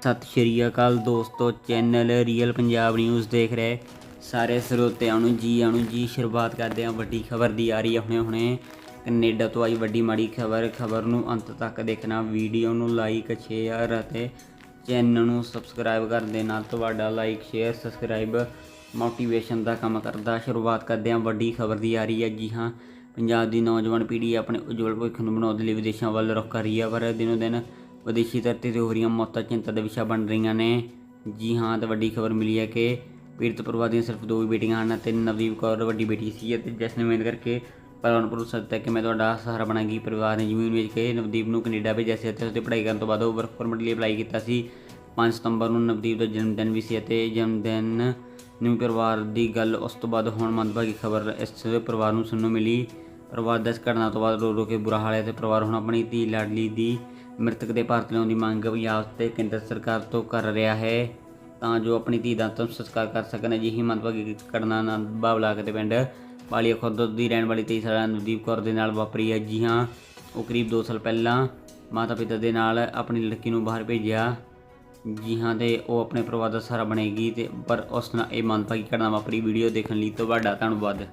ਸਤਿ ਸ਼੍ਰੀ ਅਕਾਲ ਦੋਸਤੋ channel real Punjab news ਦੇਖ ਰਹੇ ਸਾਰੇ ਸਰੋਤਿਆਂ ਨੂੰ ਜੀ ਆਣੂ ਜੀ ਸ਼ੁਰੂਆਤ ਕਰਦੇ ਹਾਂ ਵੱਡੀ ਖਬਰ ਦੀ ਆ ਰਹੀ ਹੈ ਹੁਣੇ ਹੁਣੇ। ਕੈਨੇਡਾ ਤੋਂ ਆਈ ਵੱਡੀ ਮਾੜੀ ਖਬਰ ਖਬਰ ਨੂੰ ਅੰਤ ਤੱਕ ਦੇਖਣਾ, ਵੀਡੀਓ ਨੂੰ ਲਾਈਕ ਸ਼ੇਅਰ ਅਤੇ ਚੈਨਲ ਨੂੰ ਸਬਸਕ੍ਰਾਈਬ ਕਰ ਦੇਣਾ ਤੁਹਾਡਾ ਲਾਈਕ ਸ਼ੇਅਰ ਸਬਸਕ੍ਰਾਈਬ ਮੋਟੀਵੇਸ਼ਨ ਦਾ ਕੰਮ ਕਰਦਾ। ਸ਼ੁਰੂਆਤ ਕਰਦੇ ਹਾਂ ਵੱਡੀ ਖਬਰ ਦੀ ਆ ਰਹੀ ਹੈ। ਜੀ ਹਾਂ, ਪੰਜਾਬ ਦੀ ਨੌਜਵਾਨ ਪੀੜ੍ਹੀ ਆਪਣੇ ਉਜਵਲ ਭਵਿੱਖ ਨੂੰ ਬਣਾਉਣ ਦੇ ਲਈ ਵਿਦੇਸ਼ਾਂ ਵੱਲ ਰੁਖ ਕਰ ਰਹੀ ਹੈ, ਪਰ ਦਿਨੋ ਦਿਨ ਵਿਦੇਸ਼ੀ ਧਰਤੀ ਤੇ ਹੋ ਰਹੀਆਂ ਮੌਤਾਂ ਚਿੰਤਾ ਦਾ ਵਿਸ਼ਾ ਬਣ ਰਹੀਆਂ ਨੇ। ਜੀ ਹਾਂ, ਤਾਂ ਵੱਡੀ ਖਬਰ ਮਿਲੀ ਹੈ ਕਿ ਪੀੜਤ ਪਰਿਵਾਰ ਦੀਆਂ ਸਿਰਫ ਦੋ ਹੀ ਬੇਟੀਆਂ ਹਨ ਅਤੇ ਨਵਦੀਪ ਕੌਰ ਵੱਡੀ ਬੇਟੀ ਸੀ ਅਤੇ ਜਿਸ ਨੇ ਮਿਹਨਤ ਕਰਕੇ ਪਰਿਵਾਰ ਨੂੰ ਭਰੋਸਾ ਦਿੱਤਾ ਕਿ ਮੈਂ ਤੁਹਾਡਾ ਸਹਾਰਾ ਬਣਾਂਗੀ। ਪਰਿਵਾਰ ਨੇ ਜ਼ਮੀਨ ਵੇਚ ਕੇ ਨਵਦੀਪ ਨੂੰ ਕੈਨੇਡਾ ਭੇਜਿਆ ਸੀ ਅਤੇ ਉਸਦੀ ਪੜ੍ਹਾਈ ਕਰਨ ਤੋਂ ਬਾਅਦ ਉਹ ਵਰਕ ਪਰਮਿਟ ਲਈ ਅਪਲਾਈ ਕੀਤਾ ਸੀ। 5 ਸਤੰਬਰ ਨੂੰ ਨਵਦੀਪ ਦਾ ਜਨਮ ਦਿਨ ਵੀ ਸੀ ਅਤੇ ਜਨਮ ਦਿਨ ਨੂੰ ਪਰਿਵਾਰ ਦੀ ਗੱਲ ਉਸ ਤੋਂ ਬਾਅਦ ਹੁਣ ਮੰਦਭਾਗੀ ਖਬਰ ਇਸ ਪਰਿਵਾਰ ਨੂੰ ਸੁਣਨ ਨੂੰ ਮਿਲੀ। ਪਰਿਵਾਰ ਦਾ ਇਸ ਘਟਨਾ ਤੋਂ ਬਾਅਦ ਰੋ ਰੋ ਕੇ ਬੁਰਾ ਹਾਲ ਹੈ ਤੇ ਪਰਿਵਾਰ ਹੁਣ ਆਪਣੀ ਧੀ ਲਾਡਲੀ ਦੀ ਮ੍ਰਿਤਕ ਦੇ ਭਾਰਤ ਲਿਆਉਣ ਦੀ ਮੰਗ ਪੰਜਾਬ ਤੇ ਕੇਂਦਰ ਸਰਕਾਰ ਤੋਂ ਕਰ ਰਿਹਾ ਹੈ। ਤਾਂ ਜੋ ਆਪਣੀ ਧੀ ਦਾ ਅੰਤਮ ਸੰਸਕਾਰ ਕਰ ਸਕਣ, ਅਜਿਹੀ ਮੰਦਭਾਗੀ ਘਟਨਾ ਨਾਲ ਬਾਬਲਾ ਕੇ ਪਿੰਡ ਵਾਲੀਆ ਖੁਰਦ ਦੀ ਰਹਿਣ ਵਾਲੀ 23 ਸਾਲਾ ਨਵਦੀਪ ਕੌਰ ਦੇ ਨਾਲ ਵਾਪਰੀ ਹੈ। ਜੀ ਹਾਂ, ਉਹ ਕਰੀਬ 2 ਸਾਲ ਪਹਿਲਾਂ ਮਾਤਾ ਪਿਤਾ ਦੇ ਨਾਲ ਆਪਣੀ ਲੜਕੀ ਨੂੰ ਬਾਹਰ ਭੇਜਿਆ। ਜੀ ਹਾਂ ਤੇ ਉਹ ਆਪਣੇ ਪਰਿਵਾਰ ਦਾ ਸਹਾਰਾ ਬਣੇਗੀ ਤੇ ਪਰ ਉਸ ਨਾਲ ਇਹ ਮੰਦਭਾਗੀ ਘਟਨਾ ਵਾਪਰੀ। ਵੀਡੀਓ ਦੇਖਣ ਲਈ ਤੁਹਾਡਾ ਧੰਨਵਾਦ।